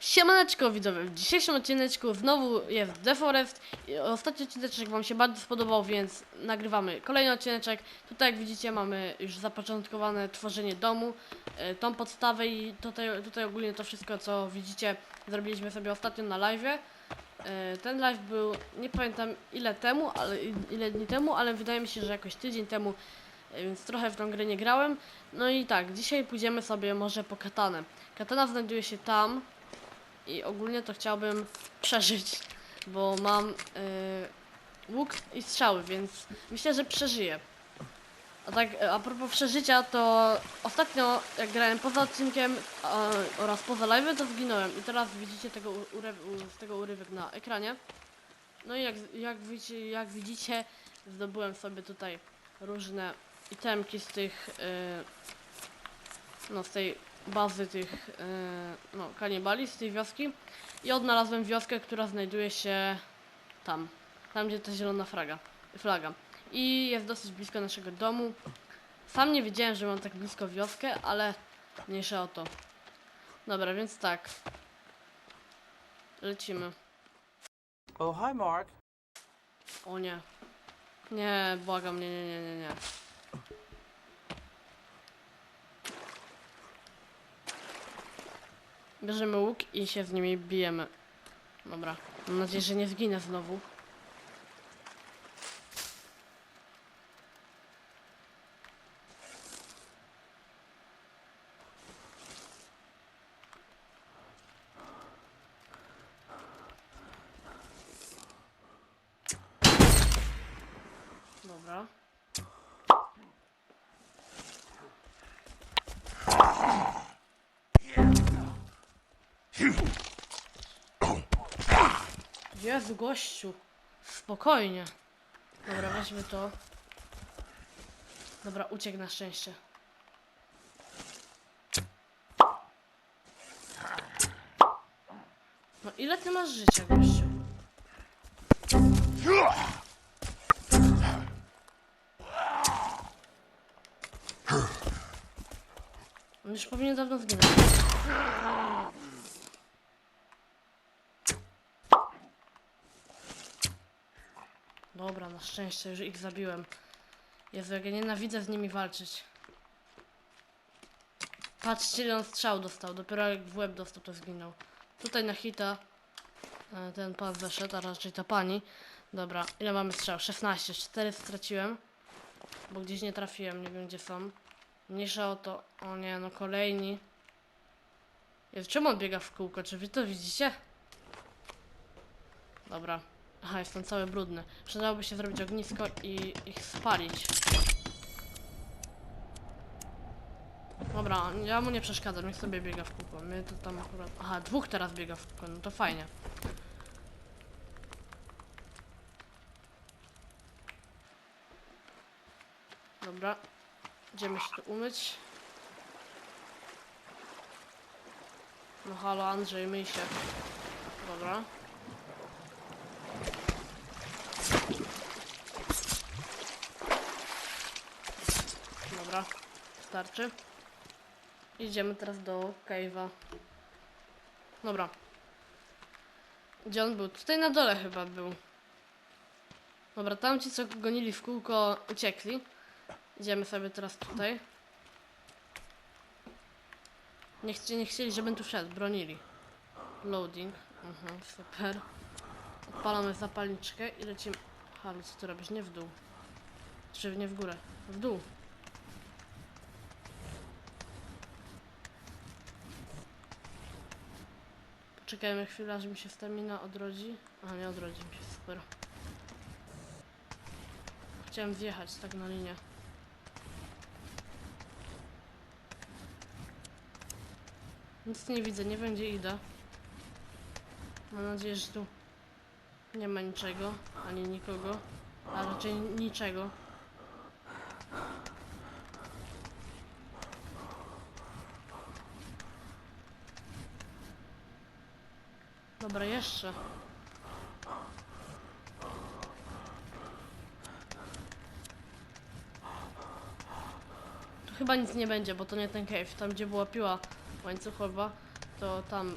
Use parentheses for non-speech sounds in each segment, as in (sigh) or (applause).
Siemaneczko widzowie, w dzisiejszym odcineczku znowu jest The Forest. Ostatni odcineczek wam się bardzo spodobał, więc nagrywamy kolejny odcineczek. Tutaj jak widzicie mamy już zapoczątkowane tworzenie domu, e, tą podstawę i tutaj, tutaj ogólnie to wszystko co widzicie zrobiliśmy sobie ostatnio na live'ie. E, Ten live był, nie pamiętam ile temu, ale ile dni temu, ale wydaje mi się, że jakoś tydzień temu, e, więc trochę w tą grę nie grałem. No i tak, dzisiaj pójdziemy sobie może po katanę. Katana znajduje się tam, i ogólnie to chciałbym przeżyć, bo mam y, łuk i strzały, więc myślę, że przeżyję. A tak y, a propos przeżycia, to ostatnio jak grałem poza odcinkiem a, oraz poza live, to zginąłem i teraz widzicie tego, u- urew, u, z tego urywek na ekranie. No i jak, jak, jak widzicie, zdobyłem sobie tutaj różne itemki z tych, y, no z tej bazy tych e, no, kanibali z tej wioski i odnalazłem wioskę, która znajduje się tam, tam gdzie ta zielona flaga, flaga. I jest dosyć blisko naszego domu. Sam nie wiedziałem, że mam tak blisko wioskę, ale mniejsza o to. Dobra, więc tak. Lecimy. Oh, hi, Mark. O nie. Nie, błagam, nie, nie, nie, nie, nie. Bierzemy łuk i się z nimi bijemy. Dobra. Mam nadzieję, że nie zginę znowu. Dobra. Jezu, gościu. Spokojnie. Dobra, weźmy to. Dobra, uciekł na szczęście. No ile ty masz życia, gościu? On już powinien dawno zginąć. Dobra, na szczęście już ich zabiłem. Jezu, jak ja nienawidzę z nimi walczyć. Patrzcie, ile on strzał dostał. Dopiero jak w łeb dostał, to zginął. Tutaj na hita e, ten pan weszedł, a raczej ta pani. Dobra, ile mamy strzał? 16. 4 straciłem. Bo gdzieś nie trafiłem, nie wiem gdzie są. Mniejsza o to. O nie, no kolejni. Jezu, czemu on biega w kółko? Czy wy to widzicie? Dobra. Aha, jestem cały brudny. Przydałoby się zrobić ognisko i ich spalić. Dobra, ja mu nie przeszkadzam, niech sobie biega w kółko. My to tam akurat... Aha, dwóch teraz biega w kółko, no to fajnie. Dobra. Idziemy się tu umyć. No halo Andrzej, myj się. Dobra. Dobra, starczy. Idziemy teraz do cave'a. Dobra. Gdzie on był? Tutaj na dole chyba był. Dobra, tamci co gonili w kółko uciekli. Idziemy sobie teraz tutaj. Nie, chci, nie chcieli, żebym tu wszedł, bronili. Loading. Mhm, super. Odpalamy zapalniczkę i lecimy. Halo, co ty robisz? Nie w dół. Czy nie w górę? W dół. Poczekajmy chwilę, aż mi się stamina odrodzi. A nie odrodzi mi się, super. Chciałem zjechać tak na linię. Nic nie widzę, nie wiem gdzie idę. Mam nadzieję, że tu nie ma niczego, ani nikogo, a raczej niczego. Dobra, jeszcze. Tu chyba nic nie będzie, bo to nie ten cave. Tam gdzie była piła łańcuchowa, to tam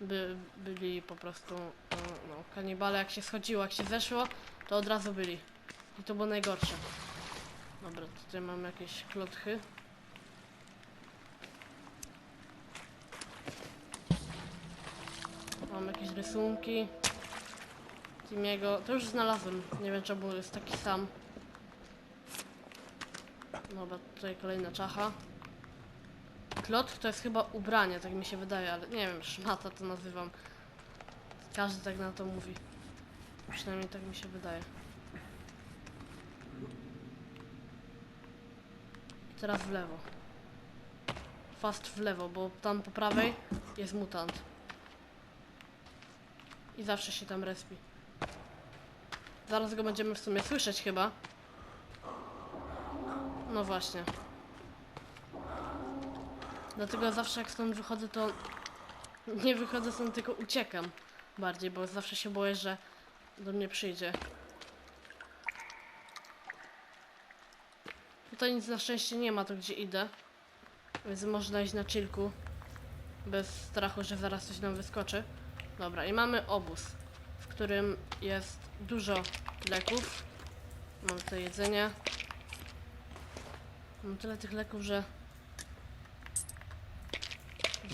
by, byli po prostu no, no, kanibale. Jak się schodziło, jak się zeszło, to od razu byli. I to było najgorsze. Dobra, tutaj mamy jakieś klotchy. Mam jakieś rysunki. Timiego. To już znalazłem. Nie wiem czemu jest taki sam. Dobra, tutaj kolejna czacha. Klot to jest chyba ubranie, tak mi się wydaje, ale nie wiem, szmata to nazywam. Każdy tak na to mówi. Przynajmniej tak mi się wydaje. Teraz w lewo. Fast w lewo, bo tam po prawej jest mutant. I zawsze się tam respi. Zaraz go będziemy w sumie słyszeć chyba. No właśnie. Dlatego zawsze jak stąd wychodzę, to nie wychodzę stąd, tylko uciekam bardziej, bo zawsze się boję, że do mnie przyjdzie. Tutaj nic na szczęście nie ma, to gdzie idę. Więc można iść na chillku. Bez strachu, że zaraz coś nam wyskoczy. Dobra, i mamy obóz, w którym jest dużo leków. Mam tutaj jedzenie. Mam tyle tych leków, że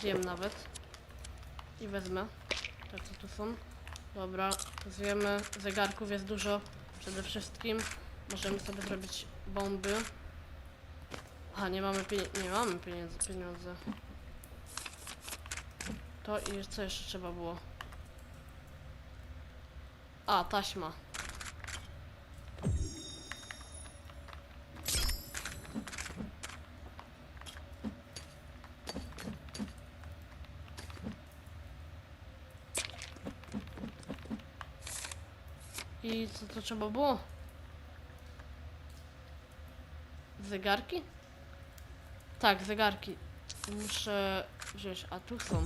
Wiem nawet. I wezmę. Te co tu są. Dobra, zjemy. Zegarków jest dużo. Przede wszystkim. Możemy sobie zrobić bomby. A, nie mamy pieniędzy. Nie mamy pieniędzy. pieniądze. To i co jeszcze trzeba było? A, taśma. I co to trzeba było? Zegarki? Tak, zegarki. Muszę wziąć, a tu są.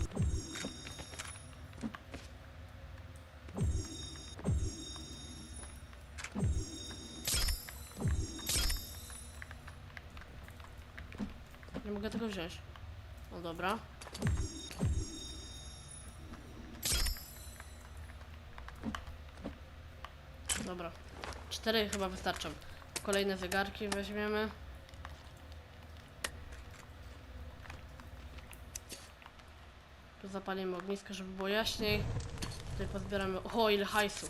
Tego wziąć. No dobra. Dobra. Cztery chyba wystarczą. Kolejne zegarki weźmiemy. Tu zapalimy ognisko, żeby było jaśniej. Tutaj pozbieramy... O, ile hajsu.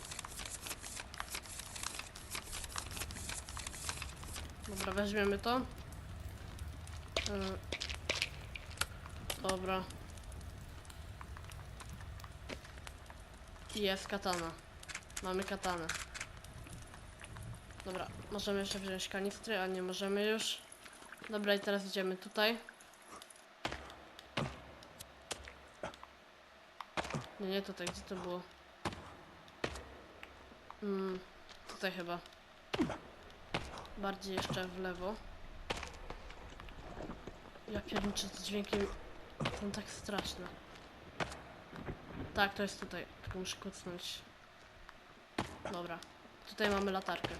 Dobra, weźmiemy to. Yy. Dobra. Jest katana. Mamy katanę. Dobra, możemy jeszcze wziąć kanistry, a nie możemy już. Dobra, i teraz idziemy tutaj. Nie, nie tutaj, gdzie to było? Mm, tutaj chyba. Bardziej jeszcze w lewo. Ja pierniczę, te dźwięki są tak straszne. Tak, to jest tutaj. Tylko muszę kucnąć. Dobra. Tutaj mamy latarkę.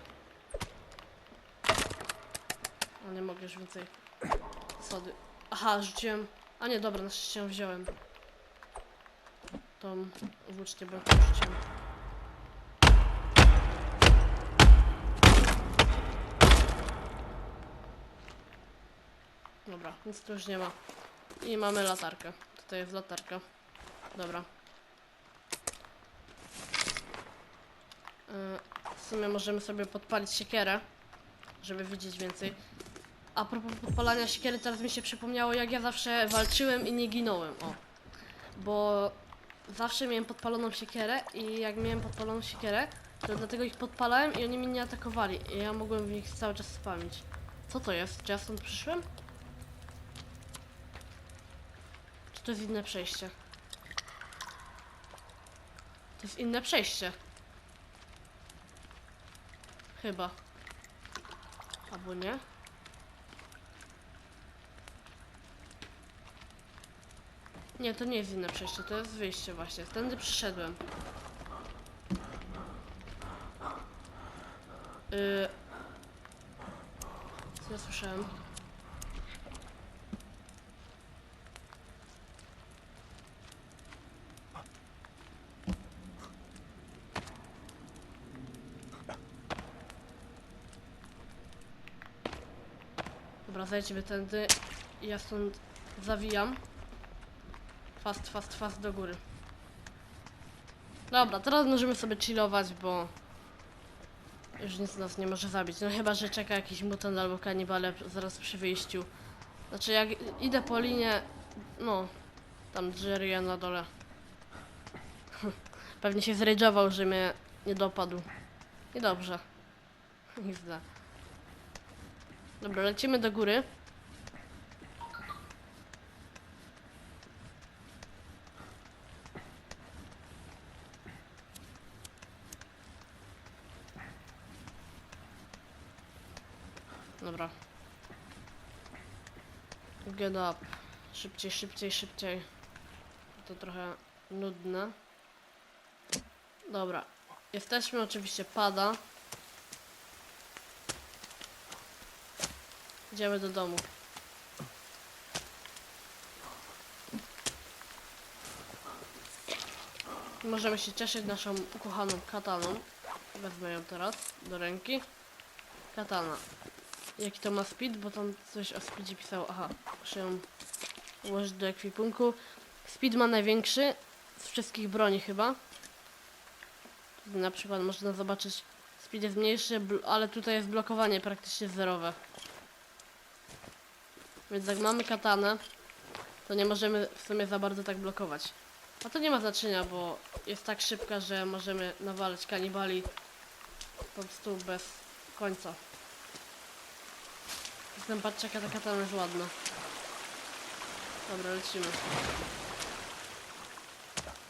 A nie mogę już więcej sody. Aha, rzuciłem. A nie, dobra, na szczęście wziąłem. Tą włócznię bo rzuciłem. Dobra, nic tu już nie ma. I mamy latarkę. Tutaj jest latarka. Dobra. Yy, W sumie możemy sobie podpalić siekierę, żeby widzieć więcej. A propos podpalania siekiery, teraz mi się przypomniało, jak ja zawsze walczyłem i nie ginąłem. O. Bo zawsze miałem podpaloną siekierę i jak miałem podpaloną siekierę, to dlatego ich podpalałem i oni mnie nie atakowali. I ja mogłem w nich cały czas spamić. Co to jest? Czy ja stąd przyszłem? Czy to jest inne przejście? To jest inne przejście. Chyba. Albo nie? Nie, to nie jest inne przejście, to jest wyjście właśnie. Tędy przyszedłem. Yy... Co ja słyszałem? Dobra, zejdźmy tędy. Ja stąd zawijam. Fast, fast, fast do góry. Dobra, teraz możemy sobie chillować, bo już nic nas nie może zabić. No chyba, że czeka jakiś mutant albo kanibale zaraz przy wyjściu. Znaczy jak idę po linie, no, tam Jerry na dole. (laughs) Pewnie się zrajdżował, że mnie nie dopadł. I dobrze. (laughs) Nic da. Dobra, lecimy do góry. Dobra. Get up. Szybciej, szybciej, szybciej. To trochę nudne. Dobra. Jesteśmy, oczywiście pada. Idziemy do domu. Możemy się cieszyć naszą ukochaną kataną. Wezmę ją teraz do ręki. Katana. Jaki to ma speed? Bo tam coś o speedzie pisało. Aha, muszę ją ułożyć do ekwipunku. Speed ma największy z wszystkich broni chyba. Na przykład można zobaczyć speed jest mniejszy, ale tutaj jest blokowanie praktycznie zerowe. Więc jak mamy katanę, to nie możemy w sumie za bardzo tak blokować. A to nie ma znaczenia, bo jest tak szybka, że możemy nawalać kanibali po prostu bez końca. Zatem patrzcie jaka ta katana jest ładna. Dobra, lecimy.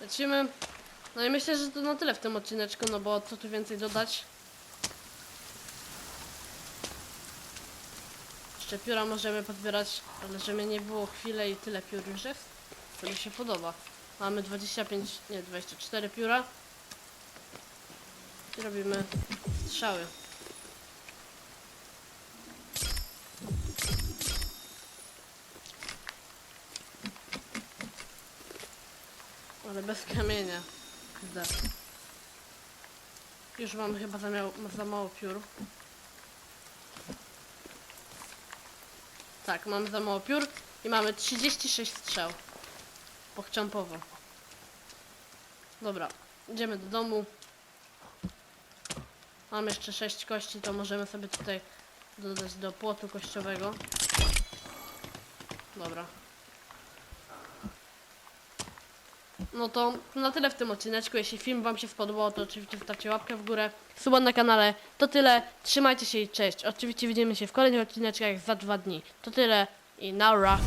Lecimy. No i myślę, że to na tyle w tym odcineczku, no bo co tu więcej dodać? Jeszcze pióra możemy podbierać, ale że mnie nie było chwilę i tyle piór już jest, to mi się podoba. Mamy 25, nie 24 pióra. I robimy strzały. Ale bez kamienia. Zda. Już mamy chyba za, za mało piór. Tak, mamy za mało piór i mamy 36 strzał. Pochczampowo. Dobra, idziemy do domu. Mam jeszcze 6 kości, to możemy sobie tutaj dodać do płotu kościowego. Dobra. No to na tyle w tym odcineczku. Jeśli film Wam się spodobał, to oczywiście stawcie łapkę w górę. Suba na kanale. To tyle. Trzymajcie się i cześć. Oczywiście widzimy się w kolejnych odcineczkach za dwa dni. To tyle i naura.